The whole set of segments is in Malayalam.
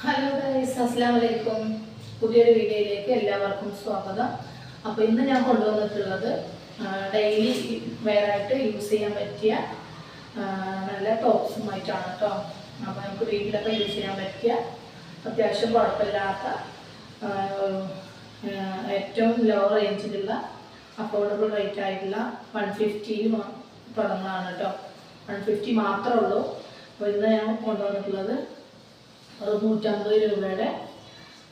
ഹലോ ഗൈസ് അസ്സാം വലൈക്കും പുതിയൊരു വീഡിയോയിലേക്ക് എല്ലാവർക്കും സ്വാഗതം. അപ്പോൾ ഇന്ന് ഞാൻ കൊണ്ടുവന്നിട്ടുള്ളത് ഡെയിലി വെയറായിട്ട് യൂസ് ചെയ്യാൻ പറ്റിയ നല്ല ടോപ്സുമായിട്ടാണ് കേട്ടോ അപ്പോൾ നമുക്ക് വീട്ടിലൊക്കെ യൂസ് ചെയ്യാൻ പറ്റിയ അത്യാവശ്യം കുഴപ്പമില്ലാത്ത ഏറ്റവും ലോ റേഞ്ചിലുള്ള അഫോർഡബിൾ റേറ്റ് ആയിട്ടുള്ള വൺ ഫിഫ്റ്റിയിൽ തുടങ്ങാണ് കേട്ടോ വൺ ഫിഫ്റ്റി മാത്രമേ ഉള്ളൂ. അപ്പോൾ ഇന്ന് ഞാൻ കൊണ്ടുവന്നിട്ടുള്ളത് ഒരു നൂറ്റമ്പത് രൂപയുടെ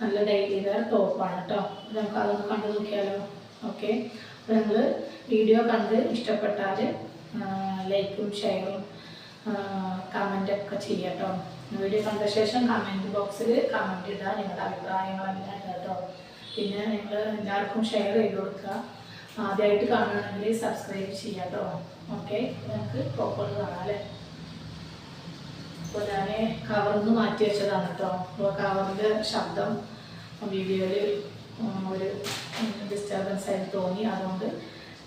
നല്ല ഡെയിലി വെയർ ടോപ്പാണ് കേട്ടോ നമുക്ക് അതൊന്ന് കണ്ടു നോക്കിയാലോ? ഓക്കെ അപ്പോൾ നിങ്ങൾ വീഡിയോ കണ്ട് ഇഷ്ടപ്പെട്ടാൽ ലൈക്കും ഷെയറും കമന്റൊക്കെ ചെയ്യട്ടോ വീഡിയോ കണ്ട ശേഷം കമന്റ് ബോക്സിൽ കമന്റ് ഇടുക നിങ്ങളുടെ അഭിപ്രായങ്ങളെല്ലാം ഇടുക കേട്ടോ പിന്നെ നിങ്ങൾ എല്ലാവർക്കും ഷെയർ ചെയ്ത് കൊടുക്കുക. ആദ്യമായിട്ട് കാണുകയാണെങ്കിൽ സബ്സ്ക്രൈബ് ചെയ്യാം കേട്ടോ ഓക്കെ നിങ്ങൾക്ക് ടോപ്പുകൾ കാണാം അല്ലേ? കവറിന്ന് മാറ്റി വെച്ചതാണ് കേട്ടോ. അപ്പോൾ കവറിന്റെ ശബ്ദം വീഡിയോയിൽ ഒരു ഡിസ്റ്റർബൻസ് ആയി തോന്നി. അതുകൊണ്ട്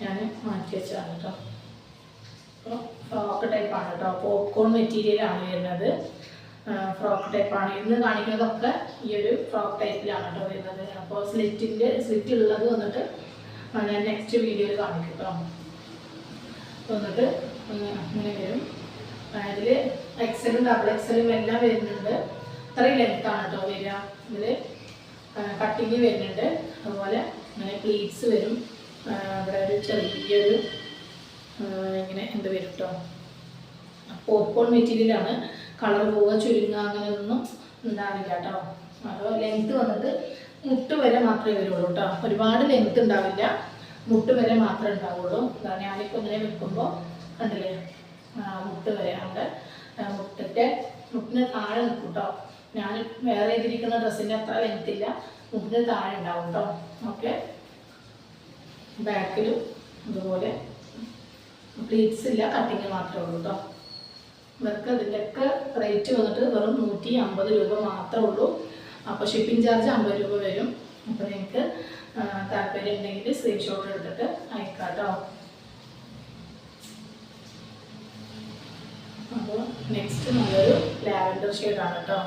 ഞാൻ മാറ്റി വെച്ചതാണ് കേട്ടോ. അപ്പോൾ ഫ്രോക്ക് ടൈപ്പാണ് കേട്ടോ. പോപ്കോൺ മെറ്റീരിയലാണ് വരുന്നത്. ഫ്രോക്ക് ടൈപ്പാണ് ഇന്ന് കാണിക്കുന്നതൊക്കെ ഈ ഒരു ഫ്രോക്ക് ടൈപ്പിലാണ് കേട്ടോ വരുന്നത്. അപ്പോൾ സ്ലിറ്റിന്റെ സ്ലിറ്റ് ഉള്ളത് വന്നിട്ട് ഞാൻ നെക്സ്റ്റ് വീഡിയോയിൽ കാണിക്കും കേട്ടോ. വന്നിട്ട് അങ്ങനെ വരും. അതിൽ എക്സലും ഡബിൾ എക്സലും എല്ലാം വരുന്നുണ്ട്. ഇത്രയും ലെങ്ത്താണ് കേട്ടോ വരിക. ഇതിൽ കട്ടിങ് വരുന്നുണ്ട്. അതുപോലെ ഇങ്ങനെ പ്ലീറ്റ്സ് വരും. ഇവിടെ ഒരു ചെറിയൊരു ഇങ്ങനെ എന്ത് വരും കേട്ടോ പോപ്കോൺ മെറ്റീരിയലാണ് കളർ പോവുക ചുരുങ്ങുക അങ്ങനെയൊന്നും ഉണ്ടാവില്ല കേട്ടോ അപ്പോൾ ലെങ്ത്ത് വന്നിട്ട് മുട്ട് വരെ മാത്രമേ വരുള്ളൂ കേട്ടോ ഒരുപാട് ലെങ്ത്ത് ഉണ്ടാവില്ല. മുട്ട് വരെ മാത്രമേ ഉണ്ടാവുള്ളൂ. കാരണം ഞാനിപ്പോൾ ഇങ്ങനെ വെക്കുമ്പോൾ കണ്ടില്ലേ? മുട്ട് വരെയുണ്ട് മുട്ടിന്റെ മുട്ടിന് താഴെ നിൽക്കും കേട്ടോ ഞാൻ വേറെ ചെയ്തിരിക്കുന്ന ഡ്രസ്സിന്റെ അത്ര ലെങ്ത് ഇല്ല. മുട്ടിന് താഴെ ഉണ്ടാവും കേട്ടോ ഓക്കെ? ബാക്കിലും ഇതുപോലെ പ്ലീറ്റ്സ് ഇല്ല കട്ടിങ് മാത്രമേ ഉള്ളൂ കേട്ടോ ഇവർക്ക് ഇതിന്റെയൊക്കെ റേറ്റ് വന്നിട്ട് വെറും നൂറ്റി അമ്പത് രൂപ മാത്രമേ ഉള്ളൂ. അപ്പോൾ ഷിപ്പിംഗ് ചാർജ് അമ്പത് രൂപ വരും. അപ്പോൾ നിങ്ങൾക്ക് താല്പര്യം ഉണ്ടെങ്കിൽ സ്ക്രീൻഷോട്ട് എടുത്തിട്ട് അയക്കാം കേട്ടോ അപ്പോൾ നെക്സ്റ്റ് നല്ലൊരു ലാവൻഡർ ആണ് കേട്ടോ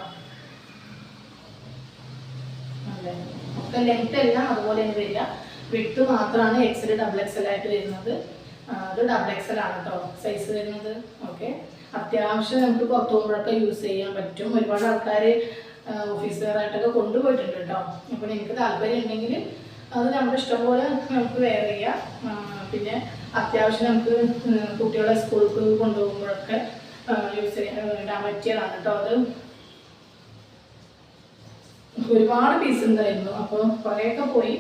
ഒക്കെ ലെങ്ത് എല്ലാം അതുപോലെ തന്നെ വരിക. വിട്ട് മാത്രമാണ് എക്സൽ ഡബിൾ എക്സൽ ആയിട്ട് വരുന്നത്. അത് ഡബിൾ എക്സൽ ആണ് കേട്ടോ സൈസ് വരുന്നത്. ഓക്കെ അത്യാവശ്യം നമുക്ക് പുറത്തു യൂസ് ചെയ്യാൻ പറ്റും. ഒരുപാട് ആൾക്കാർ ഓഫീസ് വെയറായിട്ടൊക്കെ കൊണ്ടുപോയിട്ടുണ്ട് കേട്ടോ അപ്പോൾ നിങ്ങൾക്ക് താല്പര്യം ഉണ്ടെങ്കിൽ അത് നമ്മുടെ ഇഷ്ടം പോലെ നമുക്ക് വെയർ ചെയ്യാം. പിന്നെ അത്യാവശ്യം നമുക്ക് കുട്ടികളെ സ്കൂൾക്ക് കൊണ്ടുപോകുമ്പോഴൊക്കെ യൂസ് ഇടാൻ പറ്റിയതാണ് കേട്ടോ അത് ഒരുപാട് പീസ് ഉണ്ടായിരുന്നു. അപ്പോൾ കുറേയൊക്കെ പോയി.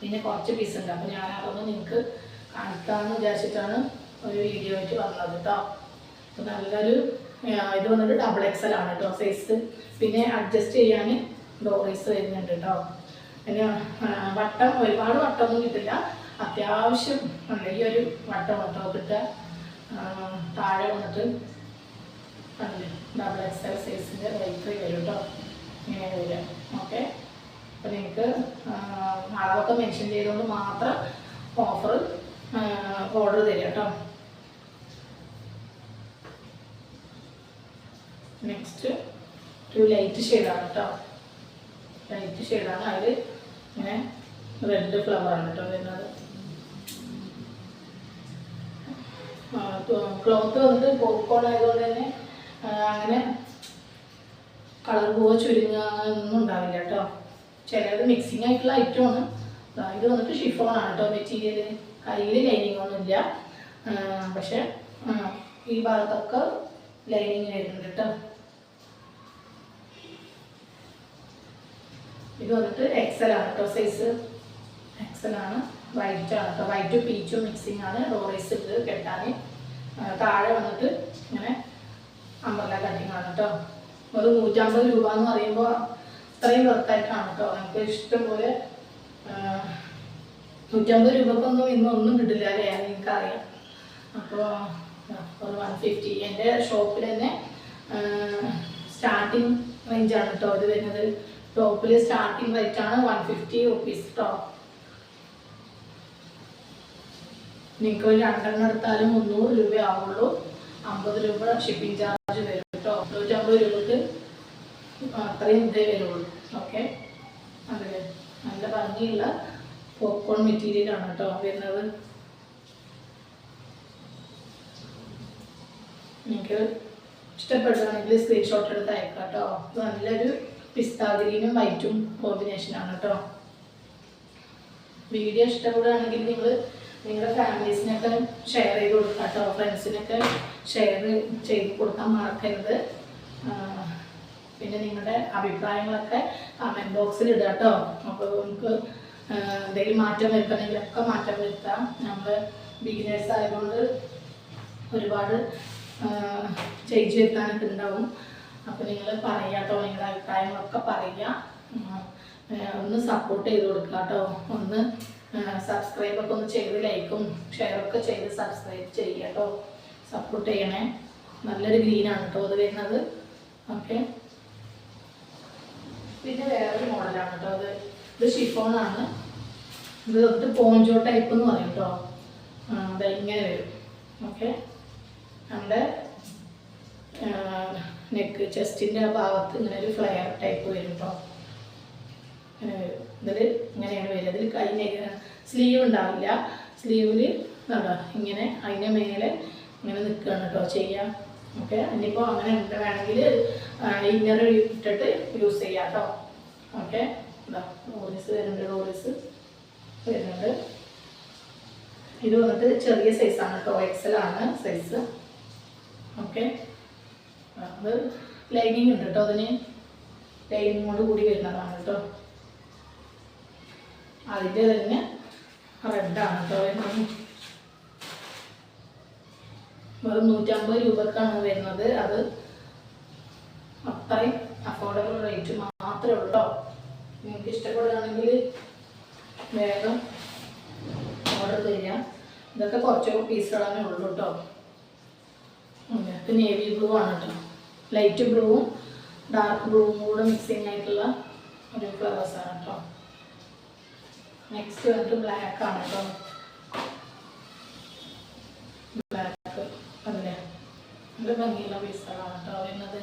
പിന്നെ കുറച്ച് പീസ് ഉണ്ട്. അപ്പോൾ ഞാൻ അതൊന്ന് നിങ്ങൾക്ക് കാണിക്കാമെന്ന് വിചാരിച്ചിട്ടാണ് ഒരു വീഡിയോ ആയിട്ട് വന്നത് കേട്ടോ അപ്പോൾ നല്ലൊരു ഇത് വന്നിട്ട് ഡബിൾ എക്സൽ ആണ് കേട്ടോ സൈസ് പിന്നെ അഡ്ജസ്റ്റ് ചെയ്യാൻ ഡോറീസ് വരുന്നുണ്ട് കേട്ടോ പിന്നെ വട്ടം ഒരുപാട് വട്ടമൊന്നും കിട്ടില്ല. അത്യാവശ്യം ഈ ഒരു വട്ടം കേട്ടോ കിട്ടുക. താഴെ വന്നിട്ട് കണ്ടില്ലേ ഡബിൾ എക്സൽ സൈസിന്റെ റേറ്റ് വരും കേട്ടോ ഇങ്ങനെ വരിക. ഓക്കെ അപ്പോൾ നിങ്ങൾക്ക് അളവൊക്കെ മെൻഷൻ ചെയ്തുകൊണ്ട് മാത്രം ഓഫർ ഓർഡർ തരിക കേട്ടോ നെക്സ്റ്റ് ഒരു ലൈറ്റ് ഷെയ്ഡാണ് കേട്ടോ ലൈറ്റ് ഷെയ്ഡാണ് അതിൽ ഇങ്ങനെ റെഡ് ഫ്ലവറാണ് കേട്ടോ വരുന്നത്. ക്ലോത്ത് വന്നിട്ട് പോപ്കോൺ ആയതുകൊണ്ട് തന്നെ അങ്ങനെ കളർ പോവുക ചുരുങ്ങുക ഉണ്ടാവില്ല കേട്ടോ. ചിലത് മിക്സിങ് ആയിട്ടുള്ള ഐറ്റമാണ് ഇത് വന്നിട്ട് ഷിഫോൺ ആണ് കേട്ടോ മെറ്റീരിയൽ കയ്യിൽ ലൈനിങ് ഒന്നുമില്ല പക്ഷെ ഈ ഭാഗത്തൊക്കെ ലൈനിങ് വരുന്നുണ്ട് കേട്ടോ. ഇത് വന്നിട്ട് എക്സൽ ആണ് കേട്ടോ സൈസ് എക്സൽ ആണ്. വൈറ്റ് ആണ്. കേട്ടോ വൈറ്റും പീച്ചും മിക്സിംഗ് ആണ്. ഡോറീസ് ഇത് കെട്ടാൻ താഴെ വന്നിട്ട് ഇങ്ങനെ അമ്പല കട്ടിങ് ആണ് കേട്ടോ ഒരു നൂറ്റമ്പത് രൂപ എന്ന് പറയുമ്പോൾ അത്രയും വർത്തായിട്ടാണ് കേട്ടോ നമുക്ക് ഇഷ്ടംപോലെ നൂറ്റമ്പത് രൂപക്കൊന്നും ഇന്നൊന്നും കിട്ടില്ല അല്ലേ? എനിക്കറിയാം. അപ്പോൾ ഒരു വൺ ഫിഫ്റ്റി എന്റെ ഷോപ്പിൽ തന്നെ സ്റ്റാർട്ടിങ് റേഞ്ചാണ് കേട്ടോ ഇത് വരുന്നത്. ടോപ്പിൽ സ്റ്റാർട്ടിങ് റേറ്റ് ആണ് വൺ ഫിഫ്റ്റി റുപ്പീസ് കേട്ടോ നിങ്ങൾക്ക് രണ്ടെണ്ണം എടുത്താലും മുന്നൂറ് രൂപ ആവുള്ളൂ അമ്പത് രൂപ ഷിപ്പിംഗ് ചാർജ് വരും കേട്ടോ. നൂറ്റമ്പത് രൂപക്ക് അത്രയും ഇതേ വരുള്ളൂ. ഓക്കെ അതെ. നല്ല ഭംഗിയുള്ള പോപ്കോൺ മെറ്റീരിയലാണ് കേട്ടോ വരുന്നത്. നിങ്ങൾക്ക് ഇഷ്ടപ്പെടുകയാണെങ്കിൽ സ്ക്രീൻഷോട്ട് എടുത്ത് അയക്കാം കേട്ടോ. നല്ലൊരു പിസ്താ ഗ്രീനും വൈറ്റും കോമ്പിനേഷനാണ് കേട്ടോ. വീഡിയോ ഇഷ്ടപ്പെടുകയാണെങ്കിൽ നിങ്ങൾ നിങ്ങളുടെ ഫാമിലീസിനൊക്കെ ഷെയർ ചെയ്ത് കൊടുക്കാം കേട്ടോ. ഫ്രണ്ട്സിനൊക്കെ ഷെയർ ചെയ്ത് കൊടുക്കാൻ മറക്കരുത്. പിന്നെ നിങ്ങളുടെ അഭിപ്രായങ്ങളൊക്കെ കമന്റ് ബോക്സിൽ ഇടുക കേട്ടോ. അപ്പോൾ നമുക്ക് എന്തെങ്കിലും മാറ്റം വരുത്തണമെങ്കിലൊക്കെ മാറ്റം വരുത്താം. നമ്മൾ ബിഗിനേഴ്സ് ആയതുകൊണ്ട് ഒരുപാട് ചേഞ്ച് വരുത്താനൊക്കെ ഉണ്ടാവും. അപ്പോൾ നിങ്ങൾ പറയുക കേട്ടോ നിങ്ങളുടെ അഭിപ്രായങ്ങളൊക്കെ പറയുക. ഒന്ന് സപ്പോർട്ട് ചെയ്ത് കൊടുക്കുക കേട്ടോ. ഒന്ന് സബ്സ്ക്രൈബ് ഒക്കെ ഒന്ന് ചെയ്ത് ലൈക്കും ഷെയറൊക്കെ ചെയ്ത് സബ്സ്ക്രൈബ് ചെയ്യുക കേട്ടോ. സപ്പോർട്ട് ചെയ്യണേ. നല്ലൊരു ഗ്രീനാണ് കേട്ടോ അത് വരുന്നത്. ഓക്കെ പിന്നെ വേറൊരു മോഡലാണ് കേട്ടോ അത്. ഇത് ഷിഫോണാണ് ഇത് തൊട്ട് പോഞ്ചോ ടൈപ്പ് എന്ന് പറയും കേട്ടോ ഇങ്ങനെ വരും. ഓക്കെ നമ്മുടെ നെക്ക് ചെസ്റ്റിന്റെ ആ ഭാഗത്ത് ഇങ്ങനെ ഒരു ഫ്ലെയർ ടൈപ്പ് വരും കേട്ടോ ഇങ്ങനെ വരും. ഇതിൽ ഇങ്ങനെയാണ് വരിക. അതിൽ കൈ സ്ലീവ് ഉണ്ടാവില്ല. സ്ലീവിൽ ഇങ്ങനെ അതിന്റെ മേലെ ഇങ്ങനെ നിൽക്കുകയാണ് കേട്ടോ ചെയ്യാം. ഓക്കെ ഇനിയിപ്പോൾ അങ്ങനെ ഉണ്ട് വേണമെങ്കിൽ ഇന്നർ ഇട്ടിട്ട് യൂസ് ചെയ്യാം കേട്ടോ ഓക്കെ ഡോറീസ് വരുന്നുണ്ട് ഡോറീസ് വരുന്നുണ്ട്. ഇത് വന്നിട്ട് ചെറിയ സൈസാണ് കേട്ടോ എക്സൽ ആണ് സൈസ് ഓക്കെ അത് ലൈനിങ് ഉണ്ട് കേട്ടോ അതിന്. ലൈനിങ്ങോട് കൂടി വരുന്നതാണ് കേട്ടോ അതിന്റെ തന്നെ റെഡാണ് കേട്ടോ വെറും നൂറ്റമ്പത് രൂപക്കാണ് വരുന്നത്. അത് അത്രയും അഫോർഡബിൾ റേറ്റ് മാത്രമേ ഉള്ളൂ നിങ്ങൾക്ക് ഇഷ്ടപ്പെടുകയാണെങ്കിൽ വേഗം ഓർഡർ ചെയ്യാം ഇതൊക്കെ കുറച്ച് പീസുകളാണ് ഉള്ളൂ കേട്ടോ നേവി ബ്ലൂ ആണ് കേട്ടോ ലൈറ്റ് ബ്ലൂവും ഡാർക്ക് ബ്ലൂവും കൂടെ മിക്സിങ് ആയിട്ടുള്ള ഒരു ഫ്ലവേഴ്സാണ് കേട്ടോ നെക്സ്റ്റ് വന്നിട്ട് ബ്ലാക്ക് ആണ് കേട്ടോ ബ്ലാക്ക് അതിനെ നല്ല ഭംഗിയുള്ള പീസുകളാണ് കേട്ടോ വരുന്നത്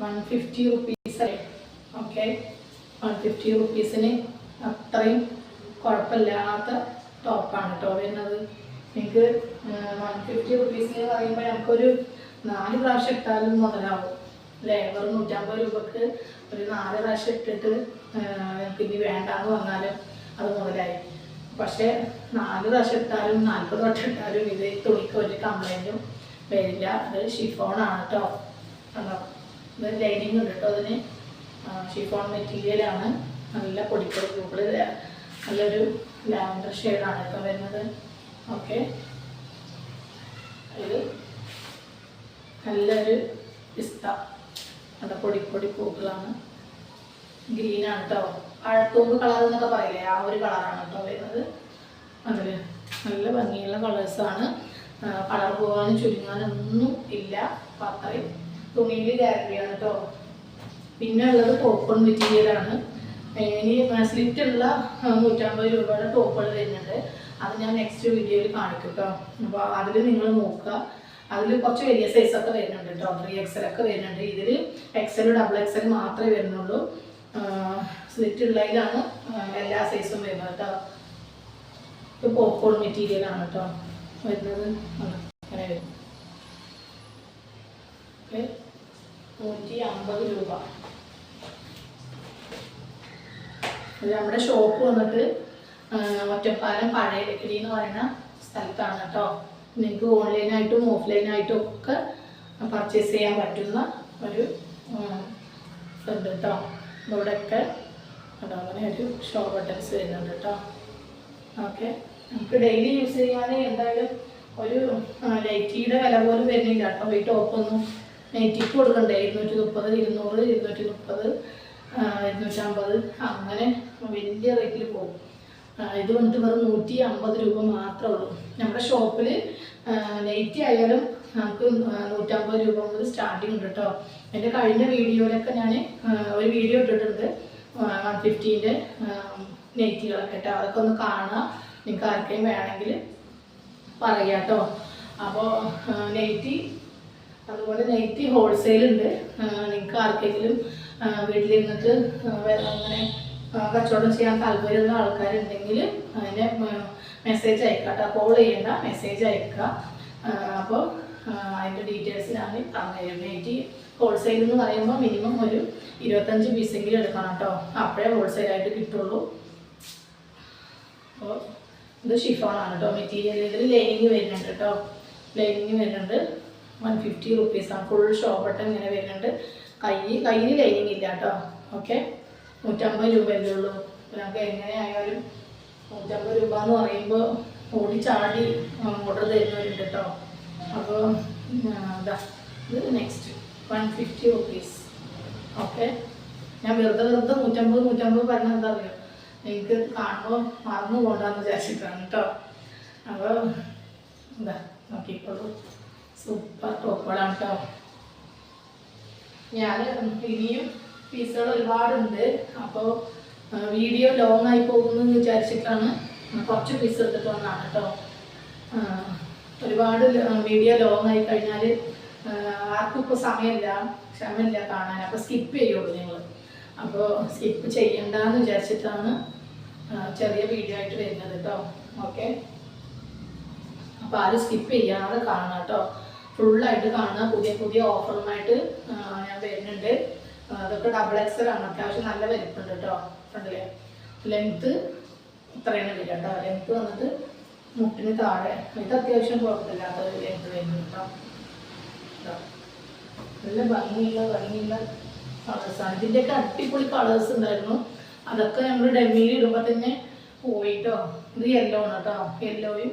one fifty rupees okay one fifty റുപ്പീസിന് അത്രയും കുഴപ്പമില്ലാത്ത ടോപ്പാണ് കേട്ടോ വരുന്നത്. എനിക്ക് വൺ ഫിഫ്റ്റി റുപ്പീസിന് പറയുമ്പോൾ നമുക്കൊരു നാല് പ്രാവശ്യം ഇട്ടാലും മുതലാവും അല്ലേ വെറും നൂറ്റമ്പത് രൂപക്ക് ഒരു നാല് പ്രാവശ്യം ഇട്ടിട്ട് ഇനി വേണ്ടാന്ന് പറഞ്ഞാലും അത് മുതലായി പക്ഷേ നാല് പ്രാവശ്യം ഇട്ടാലും നാൽപ്പത് വട്ടം ഇട്ടാലും ഇത് തുണിക്ക് ഒരു കംപ്ലൈന്റും വരില്ല. അത് ഷിഫോണാണ് കേട്ടോ കണ്ടോ ഇത് ലൈനിങ് ഉണ്ട് കേട്ടോ അതിന്. ഷിഫോൺ മെറ്റീരിയലാണ് നല്ല പൊടിപ്പൊടി പൂക്കൾ നല്ലൊരു ലാവൻഡർ ഷെയ്ഡാണ് ഇപ്പം വരുന്നത്. ഓക്കെ. ഇത് നല്ലൊരു പിസ്ത. നല്ല പൊടിപ്പൊടി പൊടി പൂക്കളാണ് ഗ്രീനാണ് കേട്ടോ പഴത്തൂമ്പ് കളർ എന്നൊക്കെ പറയില്ലേ ആ ഒരു കളറാണ് കേട്ടോ വരുന്നത്. അതിൽ നല്ല ഭംഗിയുള്ള കളേഴ്സാണ് കളർ പോകാനും ചുരുങ്ങാനൊന്നും ഇല്ല. അപ്പം അത്രയും തുണിയിൽ ഗ്യാരണ്ടിയാണ് കേട്ടോ പിന്നെ ഉള്ളത് ടോപ്പൺ മെറ്റീരിയലാണ് ഇനി സ്ലിറ്റ് ഉള്ള നൂറ്റമ്പത് രൂപയുടെ ടോപ്പുകൾ വരുന്നുണ്ട്. അത് ഞാൻ നെക്സ്റ്റ് വീഡിയോയിൽ കാണിക്കും കേട്ടോ അപ്പോൾ അതിൽ നിങ്ങൾ നോക്കുക. അതിൽ കുറച്ച് വലിയ സൈസൊക്കെ വരുന്നുണ്ട് കേട്ടോ ത്രീ എക്സൽ ഒക്കെ വരുന്നുണ്ട്. ഇതിൽ എക്സൽ ഡബിൾ എക്സൽ മാത്രമേ വരുന്നുള്ളൂ. സ്ലിറ്റ് ഉള്ളതിലാണ് എല്ലാ സൈസും വരുന്നത് കേട്ടോ. ഇത് പോപ്കോൺ മെറ്റീരിയലാണ് കേട്ടോ. വരുന്നത് അങ്ങനെ വരും. നൂറ്റി അമ്പത് രൂപ. നമ്മുടെ ഷോപ്പ് വന്നിട്ട് ഒറ്റപ്പാലം പഴയ ലക്കിടി എന്ന് പറയുന്ന സ്ഥലത്താണ് കേട്ടോ. നിങ്ങൾക്ക് ഓൺലൈനായിട്ടും ഓഫ്ലൈനായിട്ടും ഒക്കെ പർച്ചേസ് ചെയ്യാൻ പറ്റുന്ന ഒരു ഉം, ഇതുണ്ട് കേട്ടോ. ഇവിടെയൊക്കെ കേട്ടോ അങ്ങനെ ഒരു ഷോ ബട്ടൺസ് വരുന്നുണ്ട് കേട്ടോ ഓക്കെ നമുക്ക് ഡെയിലി യൂസ് ചെയ്യാൻ എന്തായാലും ഒരു നൈറ്റിയുടെ വില പോലും വരുന്നില്ല കേട്ടോ ഈ ടോപ്പൊന്നും നൈറ്റിക്ക് കൊടുക്കണ്ടേ? ഇരുന്നൂറ്റി മുപ്പത് ഇരുന്നൂറ് ഇരുന്നൂറ്റി മുപ്പത് ഇരുന്നൂറ്റമ്പത് അങ്ങനെ വലിയ റേറ്റിൽ പോകും. ഇത് വന്നിട്ട് വെറും നൂറ്റി അമ്പത് രൂപ മാത്രമേ ഉള്ളൂ. നമ്മുടെ ഷോപ്പിൽ നൈറ്റി ആയാലും നമുക്ക് നൂറ്റമ്പത് രൂപ മുതൽ സ്റ്റാർട്ടിങ് ഉണ്ട് കേട്ടോ എന്റെ കഴിഞ്ഞ വീഡിയോയിലൊക്കെ ഞാൻ ഒരു വീഡിയോ ഇട്ടിട്ടുണ്ട്. വൺ ഫിഫ്റ്റീന്റെ നെറ്റുകളൊക്കെ കേട്ടോ അതൊക്കെ ഒന്ന് കാണുക. നിങ്ങൾക്ക് ആർക്കെങ്കിലും വേണമെങ്കിൽ പറയാം കേട്ടോ അപ്പോൾ നെയ്റ്റി അതുപോലെ നെറ്റി ഹോൾസെയിലുണ്ട് നിങ്ങൾക്ക് ആർക്കെങ്കിലും വീട്ടിലിരുന്നിട്ട് അങ്ങനെ കച്ചവടം ചെയ്യാൻ താല്പര്യമുള്ള ആൾക്കാരുണ്ടെങ്കിൽ അതിനെ മെസ്സേജ് അയക്കാം കേട്ടോ കോൾ ചെയ്യേണ്ട മെസ്സേജ് അയക്കുക. അപ്പോൾ അതിന്റെ ഡീറ്റെയിൽസ് ഞാൻ പറഞ്ഞുതരും നൈറ്റി ഹോൾസെയിൽ എന്ന് പറയുമ്പോൾ മിനിമം ഒരു ഇരുപത്തഞ്ച് പീസെങ്കിലും എടുക്കണം കേട്ടോ. അപ്പോഴേ ഹോൾസെയിലായിട്ട് കിട്ടുള്ളൂ. അപ്പോൾ ഇത് ഷിഫോണാണ് കേട്ടോ മെറ്റീരിയൽ ഇതിൽ ലൈനിങ് വരുന്നുണ്ട് കേട്ടോ. ലൈനിങ് വരുന്നുണ്ട്. വൺ ഫിഫ്റ്റി റുപ്പീസാണ് ഫുൾ ഷോ ഇങ്ങനെ വരുന്നുണ്ട്. കൈ കയ്യിൽ ലൈനിങ് ഇല്ല കേട്ടോ. ഓക്കെ നൂറ്റമ്പത് രൂപയല്ലേ ഉള്ളൂ. നമുക്ക് എങ്ങനെയായാലും നൂറ്റമ്പത് രൂപ എന്ന് പറയുമ്പോൾ ഓടി ചാടി ഓർഡർ തരുന്നവരുണ്ട് കേട്ടോ. അപ്പോൾ ഇതാ ഇത് next one fifty rupees okay ഞാൻ വെറുതെ വെറുതെ നൂറ്റമ്പത് നൂറ്റമ്പത് പറഞ്ഞാൽ എന്താ പറയുക എനിക്ക് കാണുമ്പോൾ മറന്നു പോകണ്ടെന്ന് വിചാരിച്ചിട്ടാണ് കേട്ടോ അപ്പോൾ എന്താ നോക്കിക്കോളൂ. സൂപ്പർ ടോപ്പുകളാണ് കേട്ടോ ഞാൻ ഇനിയും പീസുകൾ ഒരുപാടുണ്ട്. അപ്പോൾ വീഡിയോ ലോങ് ആയി പോകുന്നു വിചാരിച്ചിട്ടാണ് കുറച്ച് പീസ് എടുത്തിട്ട് വന്നാണ് കേട്ടോ ഒരുപാട് വീഡിയോ ലോങ് ആയി കഴിഞ്ഞാൽ ആർക്കും ഇപ്പോൾ സമയമില്ല ക്ഷമയില്ല കാണാൻ. അപ്പോൾ സ്കിപ്പ് ചെയ്യുള്ളൂ നിങ്ങൾ അപ്പോൾ സ്കിപ്പ് ചെയ്യണ്ടെന്ന് വിചാരിച്ചിട്ടാണ് ചെറിയ വീഡിയോ ആയിട്ട് വരുന്നത് കേട്ടോ ഓക്കെ അപ്പോൾ ആരും സ്കിപ്പ് ചെയ്യാതെ കാണണം കേട്ടോ ഫുള്ളായിട്ട് കാണുക. പുതിയ പുതിയ ഓഫറുമായിട്ട് ഞാൻ വരുന്നുണ്ട്. അതൊക്കെ ഡബിൾ എക്സൽ ആണ്. അത്യാവശ്യം നല്ല വലിപ്പുണ്ട് കേട്ടോ കണ്ടില്ലേ ലെങ്ത് ഇത്രയാണ് വരിക കേട്ടോ ലെങ്ത് വന്നിട്ട് മുട്ടിന് താഴെ. ഇത് അത്യാവശ്യം കുഴപ്പമില്ലാത്ത ലെങ്ത് ലെങ്ത്ത് വരുന്നു കേട്ടോ. നല്ല ഭംഗിയുള്ള ഭംഗിയുള്ള കളേഴ്സാണ് ഇതിന്റെയൊക്കെ അടിപൊളി കളേഴ്സ് ഉണ്ടായിരുന്നു. അതൊക്കെ നമ്മൾ ഡെമ്മിയിൽ ഇടുമ്പോൾ തന്നെ പോയിട്ടോ. ഇത് യെല്ലോ ആണ് കേട്ടോ യെല്ലോയും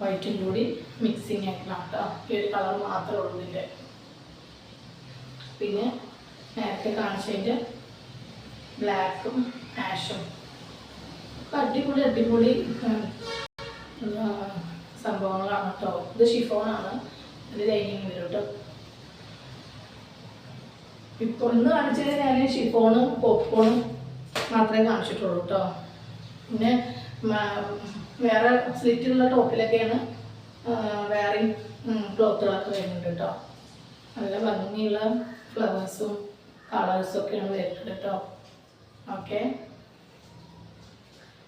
വൈറ്റും കൂടി മിക്സിങ് ആക്കണം കേട്ടോ ഈ ഒരു കളർ മാത്രമേ ഉള്ളൂ ഇതിന്റെ പിന്നെ നേരത്തെ കാണിച്ചതിന്റെ ബ്ലാക്കും ആഷും അടിപൊളി അടിപൊളി സംഭവങ്ങളാണ് കേട്ടോ ഇത് ഷിഫോണാണ് ഇത് ലൈനിങ് വരും കേട്ടോ ഇന്ന് കാണിച്ചത് ഞാൻ ഷിഫോണും പോപ്കോണും മാത്രമേ കാണിച്ചിട്ടുള്ളൂ കേട്ടോ പിന്നെ വേറെ സ്ലിറ്റുള്ള ടോപ്പിലൊക്കെയാണ് വേറെ ക്ലോത്തുകളൊക്കെ വരുന്നുണ്ട് കേട്ടോ നല്ല ഭംഗിയുള്ള ഫ്ലവേഴ്സും കളേഴ്സും ഒക്കെയാണ് വരുന്നത് കേട്ടോ ഓക്കെ.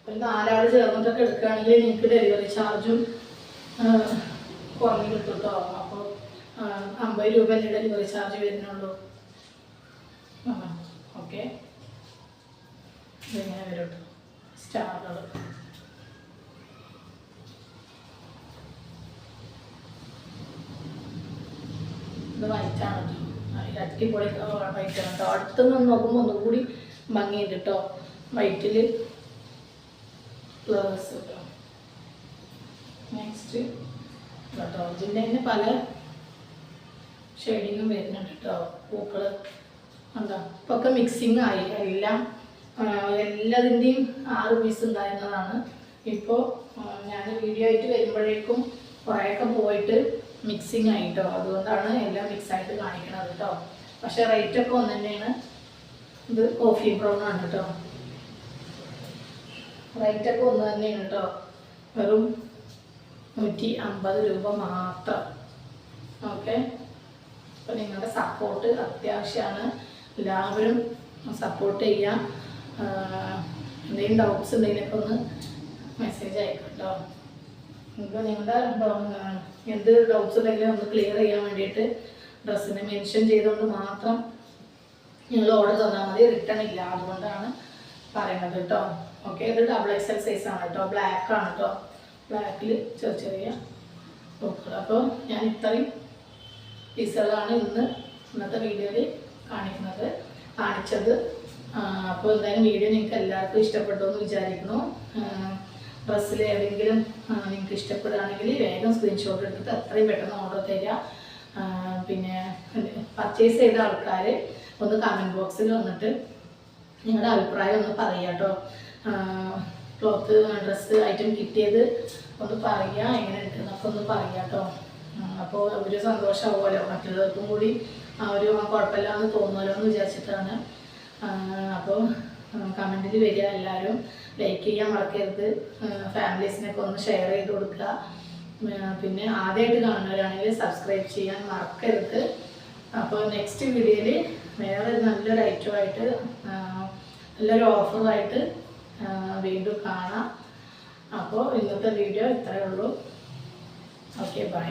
ഒരു നാലാൾ ചേർന്നിട്ടൊക്കെ എടുക്കുകയാണെങ്കിൽ നിങ്ങൾക്ക് ഡെലിവറി ചാർജും കുറഞ്ഞ് കിട്ടും കേട്ടോ അപ്പോൾ അമ്പത് രൂപ ഡെലിവറി ചാർജ് വരുന്നുള്ളൂ. ഓക്കെ. ഇതെങ്ങനെ വരും കേട്ടോ സ്റ്റാറുകൾ ഇത് വൈറ്റാണ് കേട്ടോ അടിപൊളി വൈറ്റാണ് കേട്ടോ അടുത്ത് നിന്ന് നോക്കുമ്പോൾ ഒന്നും കൂടി ഭംഗിയുണ്ട് കേട്ടോ വൈറ്റിൽ ഫ്ലവേഴ്സ് കേട്ടോ നെക്സ്റ്റ് കേട്ടോ തന്നെ പല ഷെയ്ഡിങ്ങും വരുന്നുണ്ട് കേട്ടോ പൂക്കൾ ഉണ്ടോ ഇപ്പൊ ഒക്കെ മിക്സിങ് ആയി. എല്ലാം എല്ലാതിന്റെയും ആറ് പീസ് ഉണ്ടായിരുന്നതാണ്. ഇപ്പോൾ ഞാൻ വീഡിയോ ആയിട്ട് വരുമ്പോഴേക്കും കുറേയൊക്കെ പോയിട്ട് മിക്സിങ് ആയിട്ടോ അതുകൊണ്ടാണ് എല്ലാം മിക്സ് ആയിട്ട് കാണിക്കണത് കേട്ടോ പക്ഷെ റേറ്റ് ഒക്കെ ഒന്ന് തന്നെയാണ് ഇത് കോഫി ബ്രൗൺ ആണ് കേട്ടോ റേറ്റ് ഒക്കെ ഒന്ന് തന്നെയാണ് കേട്ടോ വെറും നൂറ്റി അമ്പത് രൂപ മാത്രം. ഓക്കെ? അപ്പോൾ നിങ്ങളുടെ സപ്പോർട്ട് അത്യാവശ്യമാണ് എല്ലാവരും സപ്പോർട്ട് ചെയ്യാം. എന്തെങ്കിലും ഡൗട്ട്സ് ഉണ്ടെങ്കിലൊക്കെ ഒന്ന് മെസ്സേജ് അയക്കട്ടോ. കേട്ടോ നിങ്ങൾക്ക് നിങ്ങളുടെ എന്ത് ഡൗട്ട്സ് ഉണ്ടെങ്കിലും ഒന്ന് ക്ലിയർ ചെയ്യാൻ വേണ്ടിയിട്ട് ഡ്രസ്സിനെ മെൻഷൻ ചെയ്തുകൊണ്ട് മാത്രം നിങ്ങൾ ഓർഡർ തന്നാൽ മതി. റിട്ടേൺ ഇല്ല. അതുകൊണ്ടാണ് പറയുന്നത് കേട്ടോ. ഓക്കെ ഇത് ഡബിൾ എക്സൽ സൈസ് ആണ് കേട്ടോ. ബ്ലാക്ക് ആണ് കേട്ടോ. ബ്ലാക്കിൽ ചെറിയ ചെറിയ ബുക്കുകൾ അപ്പോൾ ഞാൻ ഇത്രയും പീസുകളാണ് ഇന്ന് ഇന്നത്തെ വീഡിയോയിൽ കാണിക്കുന്നത്. കാണിച്ചത്. അപ്പോൾ എന്തായാലും വീഡിയോ നിങ്ങൾക്ക് എല്ലാവർക്കും ഇഷ്ടപ്പെട്ടു എന്ന് വിചാരിക്കുന്നു. ഡ്രസ്സിൽ ഏതെങ്കിലും നിങ്ങൾക്ക് ഇഷ്ടപ്പെടുകയാണെങ്കിൽ വേഗം സ്ക്രീൻഷോട്ട് എടുത്തിട്ട് അത്രയും പെട്ടെന്ന് ഓർഡർ തരിക. പിന്നെ പർച്ചേസ് ചെയ്ത ആൾക്കാർ ഒന്ന് കമന്റ് ബോക്സിൽ വന്നിട്ട് നിങ്ങളുടെ അഭിപ്രായം ഒന്ന് പറയുക കേട്ടോ. ക്ലോത്ത് ഡ്രസ്സ് ഐറ്റം കിട്ടിയത് ഒന്ന് പറയുക എങ്ങനെ ഉണ്ടെന്നൊക്കെ ഒന്ന് പറയുക കേട്ടോ. അപ്പോൾ ഒരു സന്തോഷമാവുമല്ലോ മറ്റുള്ളവർക്കും കൂടി. ആ ഒരു കുഴപ്പമില്ല എന്ന് തോന്നുമല്ലോ എന്ന് വിചാരിച്ചിട്ടാണ് അപ്പോൾ കമന്റിൽ വരിക എല്ലാവരും ലൈക്ക് ചെയ്യാൻ മറക്കരുത്. ഫാമിലീസിനൊക്കെ ഒന്ന് ഷെയർ ചെയ്ത് കൊടുക്കുക. പിന്നെ ആദ്യമായിട്ട് കാണുന്നവരാണെങ്കിൽ സബ്സ്ക്രൈബ് ചെയ്യാൻ മറക്കരുത്. അപ്പോൾ നെക്സ്റ്റ് വീഡിയോയിൽ വേറെ നല്ലൊരു ഐറ്റമായിട്ട് നല്ലൊരു ഓഫറുമായിട്ട് വീണ്ടും കാണാം. അപ്പോൾ ഇന്നത്തെ വീഡിയോ ഇത്രയേ ഉള്ളൂ. Okay bye